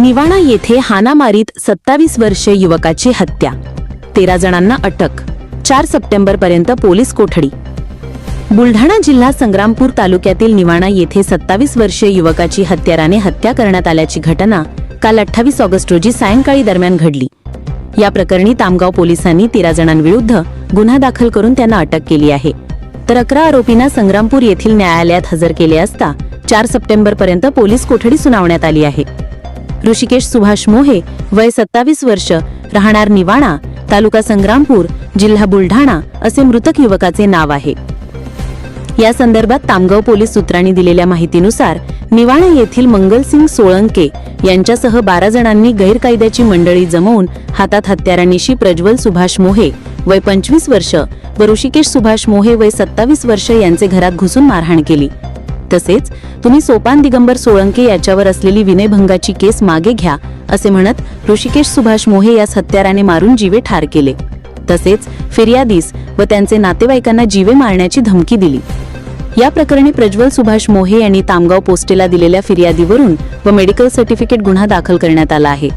निवाणा येथे हानामारीत सत्तावीस वर्षीय युवकाची हत्या. तेरा जणांना अटक. चार सप्टेंबर पर्यंत पोलीस कोठडी. बुलढाणा जिल्हा संग्रामपूर तालुक्यातील निवाणा येथे सत्तावीस वर्षीय युवकाची हत्याराने हत्या करण्यात आल्याची घटना काल अठ्ठावीस ऑगस्ट रोजी सायंकाळी दरम्यान घडली. या प्रकरणी तामगाव पोलिसांनी तेरा जणांविरुद्ध गुन्हा दाखल करून त्यांना अटक केली आहे. तर अकरा आरोपींना संग्रामपूर येथील न्यायालयात हजर केले असता चार सप्टेंबर पर्यंत पोलीस कोठडी सुनावण्यात आली आहे. ऋषिकेश सुभाष मोहे वय सत्तावीस वर्ष राहणार निवाणा तालुका संग्रामपूर जिल्हा बुलढाणा असे मृतक युवकाचे नाव आहे. या संदर्भात तामगाव पोलीस सूत्रांनी दिलेल्या माहितीनुसार निवाणा येथील मंगलसिंग सोळंके यांच्यासह बारा जणांनी गैरकायद्याची मंडळी जमवून हातात हत्यारानिशी प्रज्वल सुभाष मोहे वय पंचवीस वर्ष व ऋषिकेश सुभाष मोहे वय सत्तावीस वर्ष यांचे घरात घुसून मारहाण केली. तसेच तुम्ही सोपान दिगंबर सोळंके याच्यावर असलेली विनयभंगाची केस मागे घ्या असे म्हणत ऋषिकेश सुभाष मोहे यास हत्याराने मारून जीवे ठार केले. तसेच फिर्यादीस व त्यांचे नातेवाईकांना जीवे मारण्याची धमकी दिली. या प्रकरणी प्रज्वल सुभाष मोहे यांनी तामगाव पोस्टेला दिलेल्या फिर्यादीवरून व मेडिकल सर्टिफिकेट गुन्हा दाखल करण्यात आला आहे.